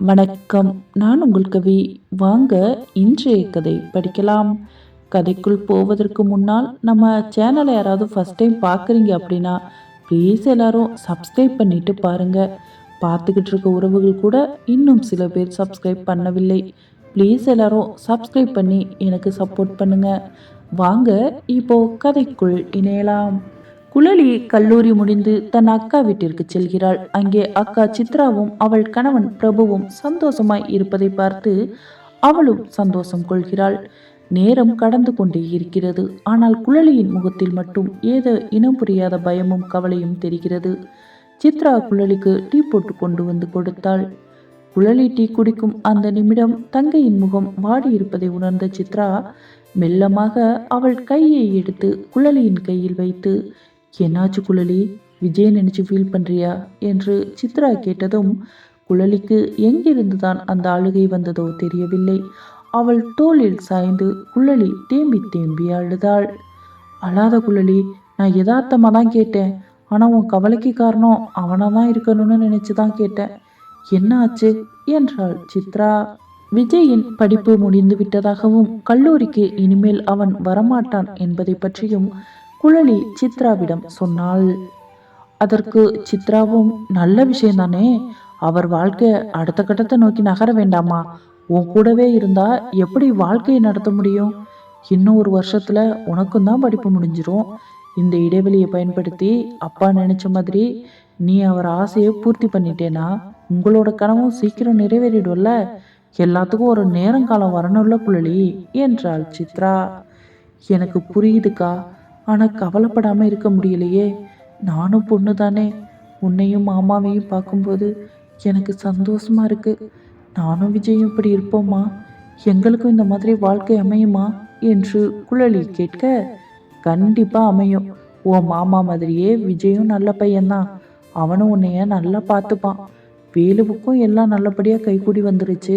வணக்கம். நான் உங்கள் கவி வாங்க இன்றைய கதை படிக்கலாம். கதைக்குள் போவதற்கு முன்னால் நம்ம சேனலை யாராவது ஃபஸ்ட் டைம் பார்க்குறீங்க அப்படின்னா ப்ளீஸ் எல்லாரும் சப்ஸ்கிரைப் பண்ணிட்டு பாருங்க. பார்த்துக்கிட்டு இருக்க உறவுகள் கூட இன்னும் சில பேர் சப்ஸ்கிரைப் பண்ணவில்லை. ப்ளீஸ் எல்லாரும் சப்ஸ்கிரைப் பண்ணி எனக்கு சப்போர்ட் பண்ணுங்க. வாங்க இப்போ கதைக்குள் இணையலாம். குழலி கல்லூரி முடிந்து தன் அக்கா வீட்டிற்கு செல்கிறாள். அங்கே அக்கா சித்ராவும் அவள் கணவன் பிரபுவும் சந்தோஷமாய் இருப்பதை பார்த்து அவளும் சந்தோஷம் கொள்கிறாள். நேரம் கடந்து கொண்டே இருக்கிறது. ஆனால் குழலியின் முகத்தில் மட்டும் ஏதோ இனம் புரியாத பயமும் கவலையும் தெரிகிறது. சித்ரா குழலிக்கு டீ போட்டு கொண்டு வந்து கொடுத்தாள். குழலி டீ குடிக்கும் அந்த நிமிடம் தங்கையின் முகம் வாடி இருப்பதை உணர்ந்த சித்ரா மெல்லமாக அவள் கையை எடுத்து குழலியின் கையில் வைத்து என்னாச்சு குழலி? விஜய் நினைச்சு ஃபீல் பண்றியா? என்று சித்ரா கேட்டதும் குழலிக்கு எங்கிருந்து தான் அந்த அழுகை வந்ததோ தெரியவில்லை. அவள் தோளில் சாய்ந்து குழலி தேம்பி தேம்பி அழுதாள். அழாத குழலி நான் யதார்த்தமாக தான் கேட்டேன். ஆனால் உன் கவலைக்கு காரணம் அவனாக தான் இருக்கணும்னு நினச்சி தான் கேட்டேன். என்ன ஆச்சு? என்றாள் சித்ரா. விஜயின் படிப்பு முடிந்து விட்டதாகவும் கல்லூரிக்கு இனிமேல் அவன் வரமாட்டான் என்பதை பற்றியும் குழலி சித்ராவிடம் சொன்னாள். அதற்கு சித்ராவும் நல்ல விஷயம்தானே அவர் வாழ்க்கை அடுத்த கட்டத்தை நோக்கி நகர வேண்டாமா? உன் கூடவே இருந்தா எப்படி வாழ்க்கையை நடத்த முடியும்? இன்னும் ஒரு வருஷத்துல உனக்கும் தான் படிப்பு முடிஞ்சிரும். இந்த இடைவெளியை பயன்படுத்தி அப்பா நினைச்ச மாதிரி நீ அவர் ஆசையை பூர்த்தி பண்ணிட்டேனா? உங்களோட கனவும் சீக்கிரம் நிறைவேறிடும்ல? எல்லாத்துக்கும் ஒரு நேரங்காலம் வரணும்ல குழலி என்றாள் சித்ரா. எனக்கு புரியுதுக்கா. ஆனால் கவலைப்படாமல் இருக்க முடியலையே. நானும் பொண்ணு தானே உன்னையும் மாமாவையும் பார்க்கும்போது எனக்கு சந்தோஷமா இருக்குது நானும் விஜயும் இப்படி இருப்போமா? எங்களுக்கும் இந்த மாதிரி வாழ்க்கை அமையுமா? என்று குழலி கேட்க கண்டிப்பாக அமையும். உன் மாமா மாதிரியே விஜயும் நல்ல பையன்தான். அவனும் உன்னைய நல்லா பார்த்துப்பான். வேலுவுக்கும் எல்லாம் நல்லபடியாக கைகூடி வந்துருச்சு.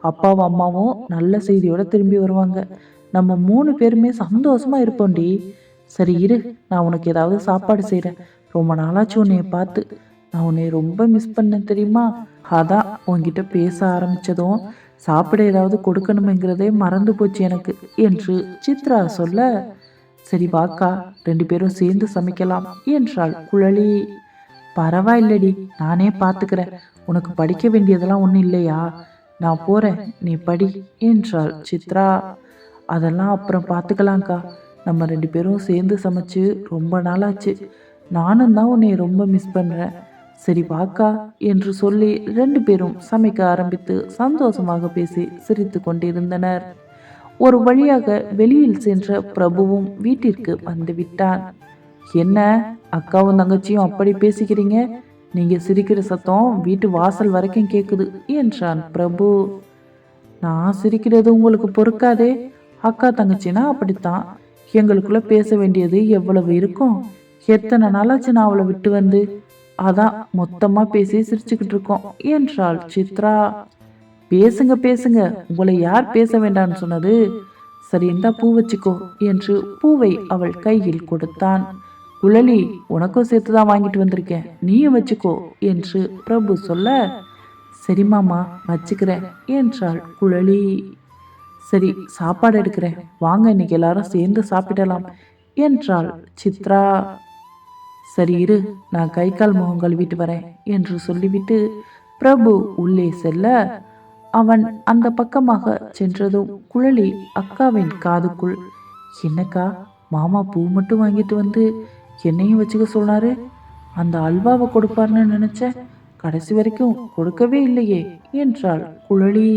அப்பாவும் அம்மாவும் நல்ல செய்தியோட திரும்பி வருவாங்க. நம்ம மூணு பேருமே சந்தோஷமா இருப்போம்டி. சரி இரு. நான் உனக்கு ஏதாவது சாப்பாடு செய்கிறேன் ரொம்ப நாளாச்சு உன்னைய பார்த்து. நான் உன்னை ரொம்ப மிஸ் பண்ணேன் தெரியுமா? அதான் உன்கிட்ட பேச ஆரம்பிச்சதும் சாப்பிட ஏதாவது கொடுக்கணுமேங்கிறதே மறந்து போச்சு எனக்கு என்று சித்ரா சொல்ல சரி வாக்கா. ரெண்டு பேரும் சேர்ந்து சமைக்கலாம் என்றாள் குழலி. பரவாயில்லடி. நானே பார்த்துக்கிறேன் உனக்கு படிக்க வேண்டியதெல்லாம் ஒன்றும் இல்லையா? நான் போகிறேன் நீ படி என்றாள் சித்ரா. அதெல்லாம் அப்புறம் பார்த்துக்கலாம்க்கா நம்ம ரெண்டு பேரும் சேர்ந்து சமைச்சு ரொம்ப நாளாச்சு. நானும் தான் உன்னை ரொம்ப மிஸ் பண்ணுறேன் சரி வாக்கா என்று சொல்லி ரெண்டு பேரும் சமைக்க ஆரம்பித்து சந்தோஷமாக பேசி சிரித்து கொண்டிருந்தனர். ஒரு வழியாக வெளியில் சென்ற பிரபுவும் வீட்டிற்கு வந்து விட்டான். என்ன அக்காவும் தங்கச்சியும் அப்படி பேசிக்கிறீங்க? நீங்க சிரிக்கிற சத்தம் வீட்டு வாசல் வரைக்கும் கேட்குது என்றான் பிரபு. நான் சிரிக்கிறது உங்களுக்கு பொறுக்காதே. அக்கா தங்கச்சினா அப்படித்தான். எங்களுக்குள்ள பேச வேண்டியது எவ்வளவு இருக்கும்? எத்தனை நாளாச்சு நான் அவளை விட்டு வந்து? அதான் மொத்தமா பேசி சிரிச்சுக்கிட்டு இருக்கோம் என்றாள் சித்ரா. பேசுங்க பேசுங்க உங்களை யார் பேச வேண்டாம்னு சொன்னது? சரி இந்தா பூ வச்சுக்கோ என்று பூவை அவள் கையில் கொடுத்தான். குழலி உனக்கும் சேர்த்து தான் வாங்கிட்டு வந்திருக்கேன் நீயும் வச்சுக்கோ என்று பிரபு சொல்ல சரி மாமா வச்சுக்கிறேன் என்றாள் குழலி. சரி சாப்பாடு எடுக்கிறேன். வாங்க இன்னைக்கு எல்லாரும் சேர்ந்து சாப்பிடலாம் என்றாள் சித்ரா. சரி இரு நான் கை கால் முகம் கழுவிட்டு வரேன் என்று சொல்லிவிட்டு பிரபு உள்ளே செல்ல அவன் அந்த பக்கமாக சென்றதும் குழலி அக்காவின் காதுக்குள் என்னக்கா மாமா பூ மட்டும் வாங்கிட்டு வந்து என்னையும் வச்சுக்க சொன்னாரு? அந்த அல்வாவை கொடுப்பார்னு நினைச்ச கடைசி வரைக்கும் கொடுக்கவே இல்லையே என்றாள் குழலி.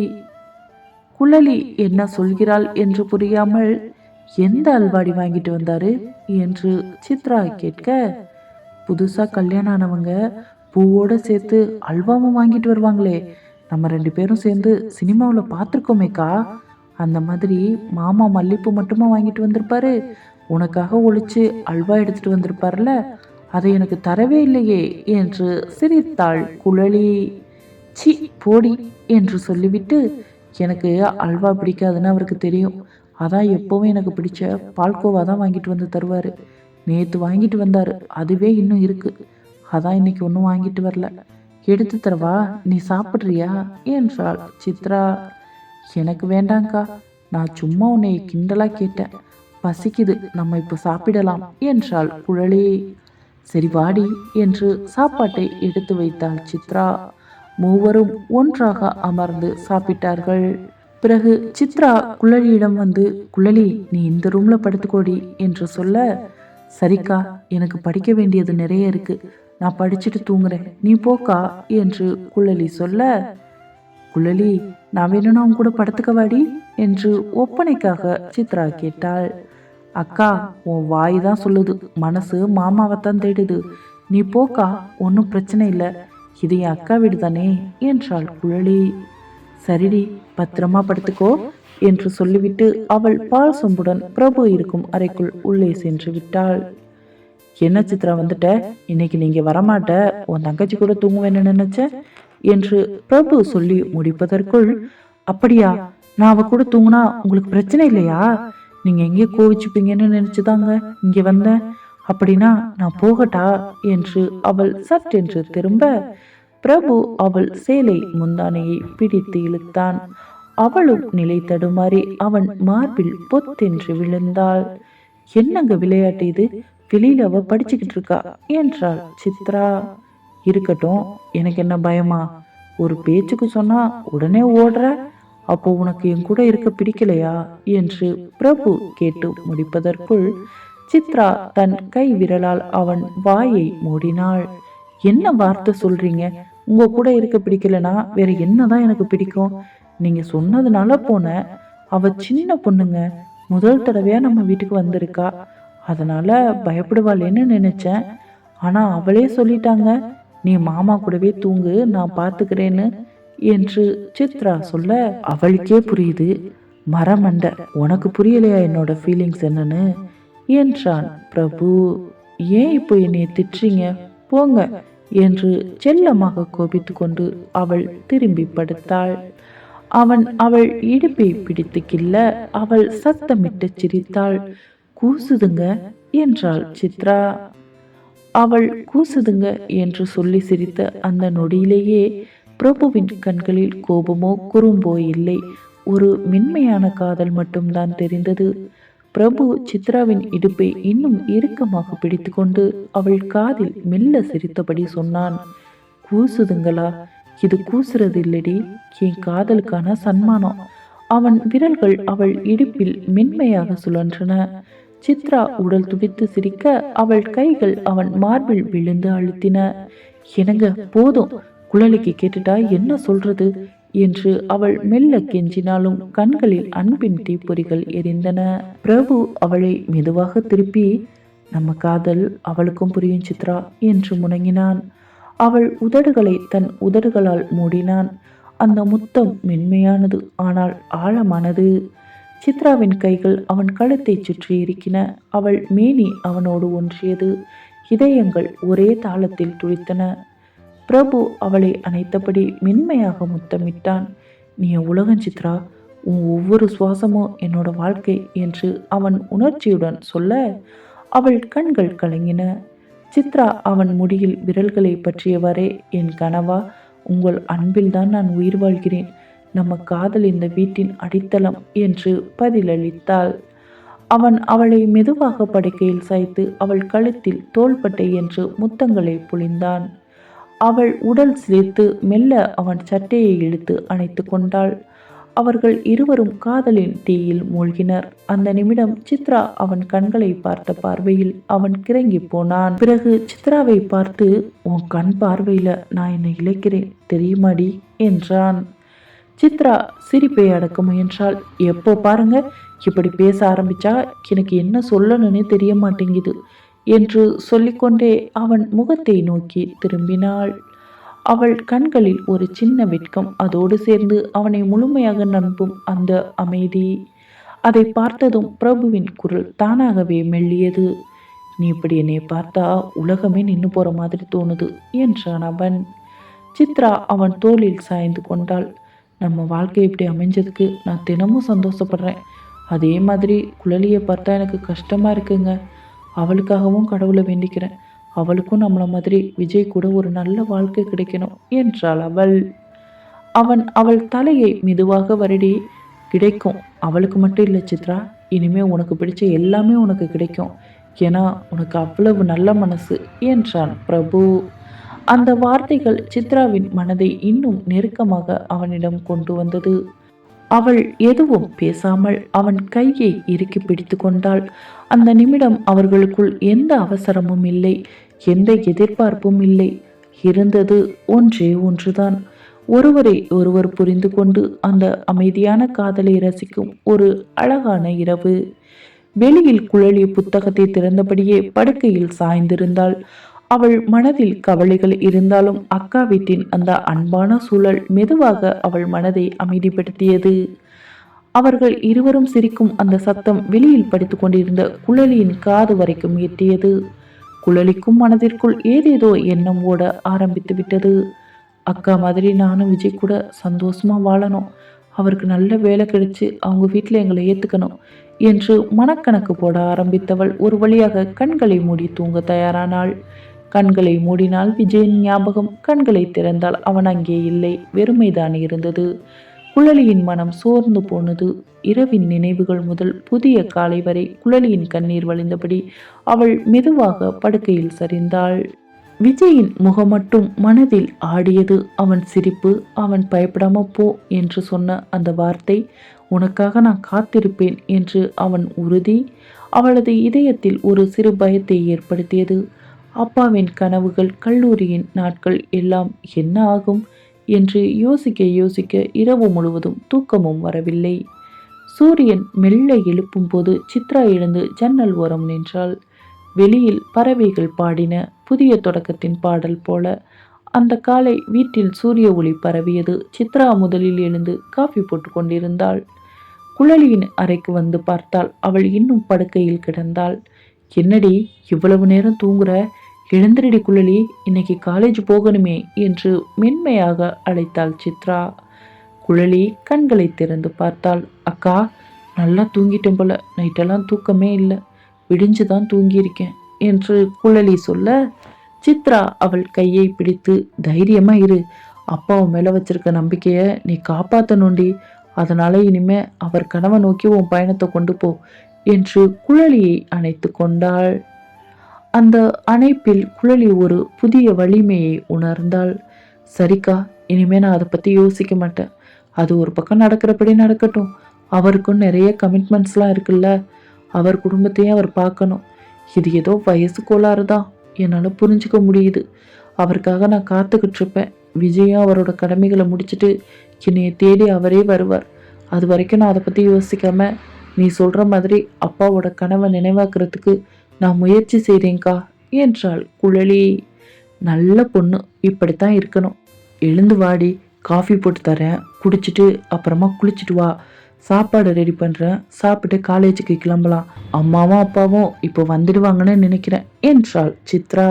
குழலி என்ன சொல்கிறாள் என்று புரியாமல் எந்த அல்வாடி வாங்கிட்டு வந்தாரு? என்று சித்ரா கேட்க புதுசா கல்யாணம் ஆனவங்க பூவோட சேர்த்து அல்வாவும் வாங்கிட்டு வருவாங்களே. நம்ம ரெண்டு பேரும் சேர்ந்து சினிமாவில் பார்த்துருக்கோமேக்கா. அந்த மாதிரி மாமா மல்லிப்பூ மட்டுமா வாங்கிட்டு வந்திருப்பாரு? உனக்காக ஒழிச்சு அல்வா எடுத்துட்டு வந்திருப்பார்ல. அதை எனக்கு தரவே இல்லையே என்று சிரித்தாள் குழலி. சி போடி என்று சொல்லிவிட்டு எனக்கு அல்வா பிடிக்காதுன்னு அவருக்கு தெரியும். அதான் எப்போவும் எனக்கு பிடிச்ச பால்கோவா தான் வாங்கிட்டு வந்து தருவார். நேற்று வாங்கிட்டு வந்தார். அதுவே இன்னும் இருக்குது அதான் இன்னைக்கு ஒன்றும் வாங்கிட்டு வரல. எடுத்து தரவா? நீ சாப்பிட்றியா? என்றாள் சித்ரா. எனக்கு வேண்டாங்க்கா. நான் சும்மா உன்னை கிண்டலாக கேட்டேன். பசிக்குது. நம்ம இப்போ சாப்பிடலாம் என்றாள் குழலி சரி வாடி என்று சாப்பாட்டை எடுத்து வைத்தாள் சித்ரா. மூவரும் ஒன்றாக அமர்ந்து சாப்பிட்டார்கள். பிறகு சித்ரா குழலியிடம் வந்து குழலி நீ இந்த ரூம்ல படுத்துக்கோடி என்று சொல்ல சரிக்கா எனக்கு படிக்க வேண்டியது நிறைய இருக்கு. நான் படிச்சுட்டு தூங்குறேன். நீ போக்கா என்று குழலி சொல்ல குழலி நான் வேணும்னா உன் கூட படுத்துக்கவாடி என்று ஒப்பனைக்காக சித்ரா கேட்டாள். அக்கா உன் வாய் தான் சொல்லுது. மனசு மாமாவை தான் தேடுது. நீ போக்கா ஒன்றும் பிரச்சனை இல்லை. இது என் அக்கா வீடு தானே? என்றாள் குழலி. சரிடி பத்திரமா படுத்துக்கோ என்று சொல்லிவிட்டு அவள் பால் சொம்புடன் பிரபு இருக்கும் அறைக்குள் உள்ளே சென்று விட்டாள். என்ன சித்ரா வந்துட்ட? இன்னைக்கு நீங்க வரமாட்ட? உன் தங்கச்சி கூட தூங்குவேன்னு நினைச்ச? என்று பிரபு சொல்லி முடிப்பதற்குள் அப்படியா? நான் அவ கூட தூங்குனா உங்களுக்கு பிரச்சனை இல்லையா? நீங்க எங்கே கோவிச்சுப்பீங்கன்னு நினைச்சுதாங்க இங்க வந்தேன். அப்படின்னா நான் போகட்டா என்று அவள் சட்டென்று திரும்ப பிரபு அவள் சேலை முந்தானையை பிடித்து இழுத்தான். அவளும் நிலை தடுமாறி அவன் மார்பில் பொத்தென்று விழுந்தாள். என்னங்க விளையாட்டு இது? வெளியில அவ படிச்சுக்கிட்டு இருக்கா? என்றாள் சித்ரா. இருக்கட்டும். எனக்கு என்ன பயமா? ஒரு பேச்சுக்கு சொன்னா உடனே ஓடுற? அப்போ உனக்கு என் கூட இருக்க பிடிக்கலையா? என்று பிரபு கேட்டு முடிப்பதற்குள் சித்ரா தன் கை விரலால் அவன் வாயை மூடினாள். என்ன வார்த்தை சொல்றீங்க? உங்க கூட இருக்க பிடிக்கலனா வேற என்னதான் எனக்கு பிடிக்கும்? நீங்க சொன்னதுனால போன. அவ சின்ன பொண்ணுங்க. முதல் தடவையா நம்ம வீட்டுக்கு வந்திருக்கா. அதனால பயப்படுவாளேன்னு நினைச்சேன். ஆனா அவளே சொல்லிட்டாங்க நீ மாமா கூடவே தூங்கு நான் பாத்துக்கிறேன்னு என்று சித்ரா சொல்ல அவளுக்கே புரியுது. மரமண்ட உனக்கு புரியலையா என்னோட ஃபீலிங்ஸ் என்னன்னு? என்றான் பிரபு ஏன் இப்போ என்னை திட்டுறீங்க? போங்க என்று செல்லமாக கோபித்து கொண்டு அவள் திரும்பி படுத்தாள். அவன் அவள் இடுப்பை பிடித்து கில்ல அவள் சத்தமிட்டு சிரித்தாள். கூசுதுங்க என்றாள் சித்ரா. அவள் கூசுதுங்க என்று சொல்லி சிரித்த அந்த நொடியிலேயே பிரபுவின் கண்களில் கோபமோ குறும்போ இல்லை. ஒரு மென்மையான காதல் மட்டும்தான் தெரிந்தது. பிரபு சித்ராவின் இடுப்பை இன்னும் இறுக்கமாக பிடித்துக்கொண்டு அவள் காதில் மெல்ல சிரித்தபடி சொன்னான் கூசுதுங்களா? இது கூசுறது இல்லடி என் காதலுக்கான சன்மானம். அவன் விரல்கள் அவள் இடுப்பில் மென்மையாக சுழன்றன. சித்ரா உடல் துடித்து சிரிக்க அவள் கைகள் அவன் மார்பில் விழுந்து அழுத்தின. எனங்க போதும். குழலிக்கு கேட்டுட்டா என்ன சொல்றது? என்று அவள் மெல்ல கெஞ்சினாலும் கண்களில் அன்பின் தீப்பொறிகள் எரிந்தன. பிரபு அவளை மெதுவாக திருப்பி நம்ம காதல் அவளுக்கும் புரியும் சித்ரா என்று முணங்கினான் அவள் உதடுகளை தன் உதடுகளால் மூடினான். அந்த முத்தம் மென்மையானது ஆனால் ஆழமானது. சித்ராவின் கைகள் அவன் கழுத்தை சுற்றி இருக்கின அவள் மேனி அவனோடு ஒன்றியது. இதயங்கள் ஒரே தாளத்தில் துடித்தன. பிரபு அவளை அணைத்தபடி மென்மையாக முத்தமிட்டான். நீ உலகம் சித்ரா உன் ஒவ்வொரு சுவாசமும் என்னோட வாழ்க்கை என்று அவன் உணர்ச்சியுடன் சொல்ல அவள் கண்கள் கலங்கின. சித்ரா அவன் முடியில் விரல்களை பற்றியவரே என் கனவா உங்கள் அன்பில்தான் நான் உயிர் வாழ்கிறேன். நம்ம காதல் இந்த வீட்டின் அடித்தளம் என்று பதிலளித்தாள். அவன் அவளை மெதுவாக படுக்கையில் சாய்த்து அவள் கழுத்தில் தோள்பட்டை என்று முத்தங்களை புழிந்தான். அவள் உடல் சிரித்து மெல்ல அவன் சட்டையை இழுத்து அணைத்து கொண்டாள். அவர்கள் இருவரும் காதலின் தீயில் மூழ்கினர். அந்த நிமிடம் சித்ரா அவன் கண்களை பார்த்த பார்வையில் அவன் கிறங்கி போனான். பிறகு சித்ராவை பார்த்து உன் கண் பார்வையில நான் என்னை இழைக்கிறேன் தெரியுமாடி? என்றான். சித்ரா சிரிப்பை அடக்க முயன்றால் எப்போ பாருங்க இப்படி பேச ஆரம்பிச்சா எனக்கு என்ன சொல்லணும்னே தெரிய மாட்டேங்குது. என்று சொல்லிக்கொண்டே அவன் முகத்தை நோக்கி திரும்பினாள். அவள் கண்களில் ஒரு சின்ன வெட்கம் அதோடு சேர்ந்து அவனை முழுமையாக நம்பும் அந்த அமைதி. அதை பார்த்ததும் பிரபுவின் குரல் தானாகவே மெல்லியது. நீ இப்படி என்னை பார்த்தா உலகமே நின்று போகிற மாதிரி தோணுது என்றான் அவன். சித்ரா அவன் தோளில் சாய்ந்து கொண்டாள். நம்ம வாழ்க்கை இப்படி அமைஞ்சதுக்கு நான் தினமும் சந்தோஷப்படுறேன். அதே மாதிரி குழலியை பார்த்தா எனக்கு கஷ்டமாக இருக்குங்க. அவளுக்காகவும் கடவுளை வேண்டிக்கிறேன். அவளுக்கும் நம்மள மாதிரி விஜய் கூட ஒரு நல்ல வாழ்க்கை கிடைக்கணும் என்றாள் அவள். அவன் அவள் தலையை மெதுவாக வருடி கிடைக்கும். அவளுக்கு மட்டும் இல்லை சித்ரா. இனிமே உனக்கு பிடிச்ச எல்லாமே உனக்கு கிடைக்கும். ஏன்னா உனக்கு அவ்வளவு நல்ல மனசு என்றான் பிரபு. அந்த வார்த்தைகள் சித்ராவின் மனதை இன்னும் நெருக்கமாக அவனிடம் கொண்டு வந்தது. அவள் எதுவும் பேசாமல் அவன் கையை இறுக்கி பிடித்து கொண்டாள் அந்த நிமிடம் அவர்களுக்குள் எந்த அவசரமும் இல்லை எந்த எதிர்பார்ப்பும் இல்லை. இருந்தது ஒன்றே ஒன்றுதான். ஒருவரை ஒருவர் புரிந்து கொண்டு அந்த அமைதியான காதலை ரசிக்கும் ஒரு அழகான இரவு. வெளியில் குழலிய புத்தகத்தை திறந்தபடியே படுக்கையில் சாய்ந்திருந்தாள். அவள் மனதில் கவலைகள் இருந்தாலும் அக்கா வீட்டின் அந்த அன்பான சூழல் மெதுவாக அவள் மனதை அமைதிப்படுத்தியது. அவர்கள் இருவரும் சிரிக்கும் அந்த சத்தம் வெளியில் படித்து கொண்டிருந்த குழலியின் காது வரைக்கும் எட்டியது. குழலிக்கும் மனதிற்குள் ஏதேதோ எண்ணம் ஓட ஆரம்பித்து விட்டது. அக்கா மாதிரி நானும் விஜய் கூட சந்தோஷமா வாழணும். அவருக்கு நல்ல வேலை கிடைச்சு அவங்க வீட்டில் எங்களை ஏற்றுக்கணும் என்று மனக்கணக்கு போட ஆரம்பித்தவள் ஒரு வழியாக கண்களை மூடி தூங்க தயாரானாள். கண்களை மூடினால் விஜயன் ஞாபகம். கண்களை திறந்தால் அவன் அங்கே இல்லை. வெறுமைதான் இருந்தது. குழலியின் மனம் சோர்ந்து போனது. இரவின் நினைவுகள் முதல் புதிய காலை வரை குழலியின் கண்ணீர் வழிந்தபடி அவள் மெதுவாக படுக்கையில் சரிந்தாள். விஜயின் முகம் மட்டும் மனதில் ஆடியது. அவன் சிரிப்பு அவன் பயப்படாம போ என்று சொன்ன அந்த வார்த்தை உனக்காக நான் காத்திருப்பேன் என்று அவன் உறுதி. அவளது இதயத்தில் ஒரு சிறு பயத்தை ஏற்படுத்தியது. அப்பாவின் கனவுகள் கல்லூரியின் நாட்கள் எல்லாம் என்ன ஆகும் என்று யோசிக்க யோசிக்க இரவு முழுவதும் தூக்கமும் வரவில்லை. சூரியன் மெல்ல எழுப்பும் போது சித்ரா எழுந்து ஜன்னல் ஓரம் நின்றாள். வெளியில் பறவைகள் பாடின புதிய தொடக்கத்தின் பாடல் போல அந்த காலை வீட்டில் சூரிய ஒளி பரவியது. சித்ரா முதலில் எழுந்து காஃபி போட்டு கொண்டிருந்தாள். குழலியின் அறைக்கு வந்து பார்த்தாள் அவள் இன்னும் படுக்கையில் கிடந்தாள். என்னடி இவ்வளவு நேரம் தூங்குற? எழுந்திரடி குழலி இன்னைக்கு காலேஜ் போகணுமே என்று மென்மையாக அழைத்தாள் சித்ரா. குழலி கண்களை திறந்து பார்த்தாள். அக்கா நல்லா தூங்கிட்டேன் போல. நைட்டெல்லாம் தூக்கமே இல்லை. விடிஞ்சு தான் தூங்கியிருக்கேன் என்று குழலி சொல்ல சித்ரா அவள் கையை பிடித்து தைரியமா இரு. அப்பாவை மேலே வச்சிருக்க நம்பிக்கையை நீ காப்பாற்றணுண்டி அதனால இனிமே அவர் கனவை நோக்கி உன் பயணத்தை கொண்டு போ என்று குழலியை அணைத்து கொண்டாள். அந்த அணைப்பில் குழலி ஒரு புதிய வலிமையை உணர்ந்தால் சரிக்கா இனிமே நான் அதை பற்றி யோசிக்க மாட்டேன். அது ஒரு பக்கம் நடக்கிறபடி நடக்கட்டும். அவருக்கும் நிறைய கமிட்மெண்ட்ஸ்லாம் இருக்குல்ல. அவர் குடும்பத்தையும் அவர் பார்க்கணும். இது ஏதோ வயசு கோளாறு தான். என்னால் புரிஞ்சுக்க முடியுது. அவருக்காக நான் காத்துக்கிட்டு இருப்பேன். விஜயும் அவரோட கடமைகளை முடிச்சுட்டு என்னைய தேடி அவரே வருவார். அது வரைக்கும் நான் அதை பற்றி யோசிக்காம நீ சொல்கிற மாதிரி அப்பாவோட கனவை நினைவாக்குறதுக்கு நான் முயற்சி செய்கிறேன்க்கா என்றாள் குழலி. நல்ல பொண்ணு இப்படித்தான் இருக்கணும். எழுந்து வாடி காஃபி போட்டு தரேன். குடிச்சிட்டு அப்புறமா குளிச்சுட்டு வா. சாப்பாடு ரெடி பண்ணுறேன் சாப்பிட்டு காலேஜுக்கு கிளம்பலாம். அம்மாவும் அப்பாவும் இப்போ வந்துடுவாங்கன்னு நினைக்கிறேன் என்றாள் சித்ரா.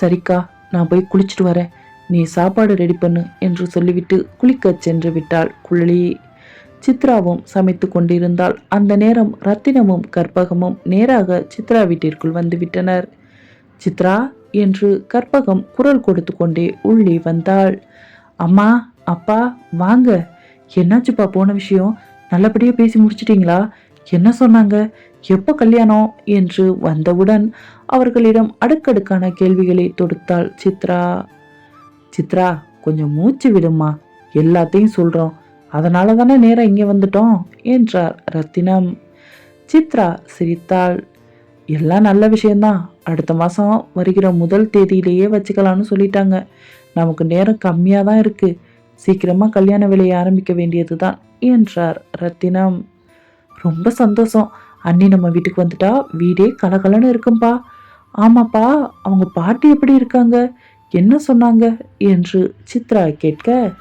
சரிக்கா நான் போய் குளிச்சுட்டு வரேன். நீ சாப்பாடு ரெடி பண்ணு என்று சொல்லிவிட்டு குளிக்கச் சென்று விட்டாள் குழலி. சித்ராவும் சமைத்து கொண்டிருந்தாள். அந்த நேரம் ரத்தினமும் கற்பகமும் நேராக சித்ரா வீட்டிற்குள் வந்துவிட்டனர். சித்ரா என்று கற்பகம் குரல் கொடுத்து கொண்டே உள்ளே வந்தாள். அம்மா அப்பா வாங்க. என்னாச்சுப்பா போன விஷயம்? நல்லபடியா பேசி முடிச்சிட்டீங்களா? என்ன சொன்னாங்க? எப்போ கல்யாணம்? என்று வந்தவுடன் அவர்களிடம் அடுக்கடுக்கான கேள்விகளை தொடுத்தாள் சித்ரா. சித்ரா கொஞ்சம் மூச்சு விடுமா எல்லாத்தையும் சொல்றோம். அதனால தானே நேரம் இங்கே வந்துட்டோம் என்றார் ரத்தினம். சித்ரா சிரித்தாள். எல்லாம் நல்ல விஷயந்தான் அடுத்த மாதம் வருகிற முதல் தேதியிலேயே வச்சுக்கலான்னு சொல்லிட்டாங்க. நமக்கு நேரம் கம்மியாக தான் இருக்குது சீக்கிரமாக கல்யாண வேலையை ஆரம்பிக்க வேண்டியது தான் என்றார் ரத்தினம். ரொம்ப சந்தோஷம். அண்ணி நம்ம வீட்டுக்கு வந்துட்டா வீடே கலகலன்னு இருக்கும்பா. ஆமாப்பா அவங்க பாட்டி எப்படி இருக்காங்க? என்ன சொன்னாங்க? என்று சித்ரா கேட்க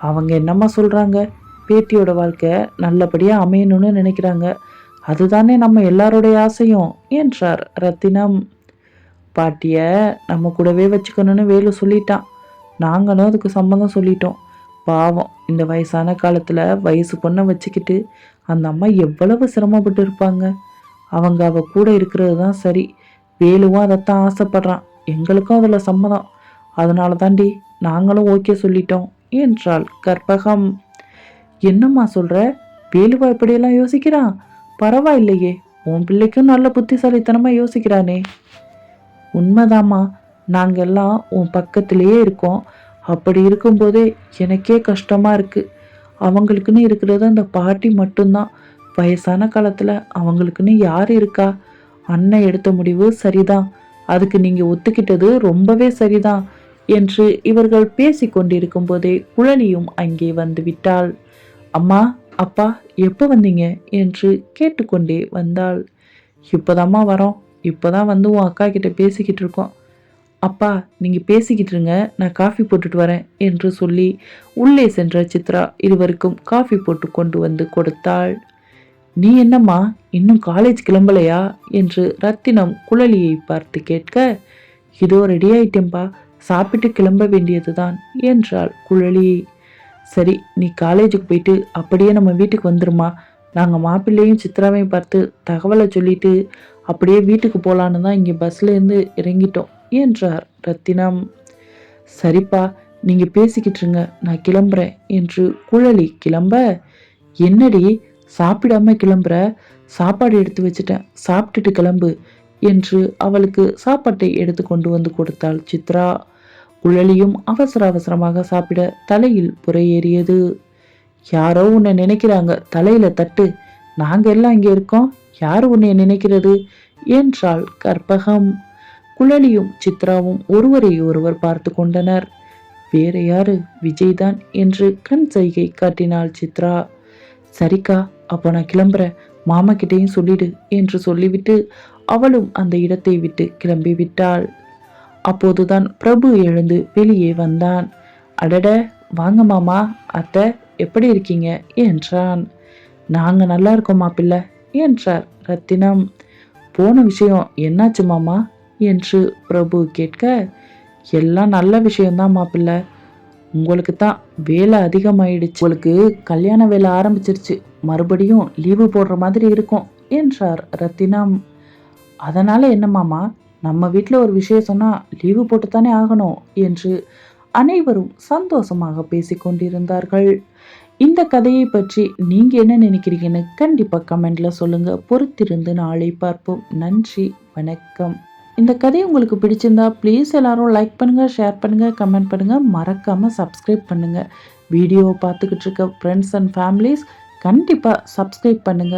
அவங்க என்னம்மா சொல்கிறாங்க பேத்தியோட வாழ்க்கை நல்லபடியாக அமையணும்னு நினைக்கிறாங்க. அதுதானே நம்ம எல்லாருடைய ஆசையும் என்றார் ரத்தினம். பாட்டியை நம்ம கூடவே வச்சுக்கணும்னு வேலு சொல்லிட்டான். நாங்களும் அதுக்கு சம்மதம் சொல்லிட்டோம். பாவம் இந்த வயசான காலத்தில் வயசு பொண்ணை வச்சுக்கிட்டு அந்த அம்மா எவ்வளவு சிரமப்பட்டு இருப்பாங்க. அவங்க அவ கூட இருக்கிறது தான் சரி. வேலுவும் அதைத்தான் ஆசைப்படுறான். எங்களுக்கும் அதில் சம்மதம். அதனால தாண்டி நாங்களும் ஓகே சொல்லிட்டோம். என்றாள் கற்பகம். என்னம்மா சொல்ற? வேலுவா இப்படியெல்லாம் யோசிக்கிறான் பரவாயில்லையே உன் பிள்ளைக்கும் நல்ல புத்திசாலித்தனமா யோசிக்கிறானே. உண்மைதாம்மா நாங்கள் எல்லாம் உன் பக்கத்திலேயே இருக்கோம். அப்படி இருக்கும்போதே எனக்கே கஷ்டமா இருக்கு. அவங்களுக்குன்னு இருக்கிறது அந்த பாட்டி மட்டும்தான். வயசான காலத்தில் அவங்களுக்குன்னு யார் இருக்கா? அண்ணன் எடுத்த முடிவு சரிதான். அதுக்கு நீங்கள் ஒத்துக்கிட்டது ரொம்பவே சரிதான். என்று இவர்கள் பேசிக் கொண்டிருக்கும் போதே குழலியும் அங்கே வந்து விட்டாள் அம்மா அப்பா எப்போ வந்தீங்க? என்று கேட்டுக்கொண்டே வந்தாள். இப்போதாம்மா வரோம். இப்போதான் வந்து உன் அக்கா கிட்ட பேசிக்கிட்டு இருக்கோம். அப்பா நீங்கள் பேசிக்கிட்டு இருங்க. நான் காஃபி போட்டுட்டு வரேன் என்று சொல்லி உள்ளே சென்ற சித்ரா இருவருக்கும் காஃபி போட்டு கொண்டு வந்து கொடுத்தாள். நீ என்னம்மா? இன்னும் காலேஜ் கிளம்பலையா? என்று ரத்தினம் குழலியை பார்த்து கேட்க இதோ ரெடி ஆயிட்டேன்பா. சாப்பிட்டு கிளம்ப வேண்டியதுதான் என்றாள் குழலி. சரி நீ காலேஜுக்கு போயிட்டு அப்படியே நம்ம வீட்டுக்கு வந்துருமா? நாங்கள் மாப்பிள்ளையும் சித்ராவையும் பார்த்து தகவலை சொல்லிட்டு அப்படியே வீட்டுக்கு போகலான்னு தான் இங்கே பஸ்லேருந்து இறங்கிட்டோம் என்றார் ரத்தினம். சரிப்பா நீங்கள் பேசிக்கிட்டு இருங்க நான் கிளம்புறேன் என்று குழலி. கிளம்ப? என்னடி? சாப்பிடாம கிளம்புற? சாப்பாடு எடுத்து வச்சுட்டேன். சாப்பிட்டுட்டு கிளம்பு. என்று அவளுக்கு சாப்பாட்டை எடுத்து கொண்டு வந்து கொடுத்தாள் சித்ரா. குழலியும் அவசர அவசரமாக சாப்பிட தலையில் புறையேறியது யாரோ உன்னை நினைக்கிறாங்க தலையில தட்டு. நாங்க எல்லாம் இங்கே இருக்கோம் யார் உன்னை நினைக்கிறது? என்றாள் கற்பகம். குழலியும் சித்ராவும் ஒருவரை ஒருவர் பார்த்து கொண்டனர். வேற யாரு? விஜய்தான் என்று கண் சைகை காட்டினாள் சித்ரா. சரிக்கா அப்போ நான் கிளம்புறேன். மாமா கிட்டேயும் சொல்லிடு என்று சொல்லிவிட்டு அவளும் அந்த இடத்தை விட்டு கிளம்பி விட்டாள். அப்போதுதான் பிரபு எழுந்து வெளியே வந்தான். அடட வாங்க மாமா அத்தை எப்படி இருக்கீங்க? என்றான். நாங்க நல்லா இருக்கோம் மாப்பிள்ளை என்றார் ரத்தினம். போன விஷயம் என்னாச்சு மாமா? என்று பிரபு கேட்க எல்லாம் நல்ல விஷயம்தான் மாப்பிள்ளை உங்களுக்கு தான் வேலை அதிகமாயிடுச்சு. உங்களுக்கு கல்யாண வேலை ஆரம்பிச்சிருச்சு. மறுபடியும் லீவு போடுற மாதிரி இருக்கும் என்றார் ரத்தினம். அதனால என்னமாமா நம்ம வீட்டில் ஒரு விஷயம் சொன்னால் லீவு போட்டுத்தானே ஆகணும் என்று அனைவரும் சந்தோஷமாக பேசிக்கொண்டிருந்தார்கள் இந்த கதையை பற்றி நீங்கள் என்ன நினைக்கிறீங்கன்னு கண்டிப்பாக கமெண்டில் சொல்லுங்கள் பொறுத்திருந்து நாளை பார்ப்போம். நன்றி வணக்கம். இந்த கதை உங்களுக்கு பிடிச்சிருந்தா ப்ளீஸ் எல்லாரும் லைக் பண்ணுங்க ஷேர் பண்ணுங்கள் கமெண்ட் பண்ணுங்க. மறக்காமல் சப்ஸ்கிரைப் பண்ணுங்க. வீடியோவை பார்த்துக்கிட்டு இருக்க ஃப்ரெண்ட்ஸ் அண்ட் ஃபேமிலிஸ் கண்டிப்பாக சப்ஸ்கிரைப் பண்ணுங்க.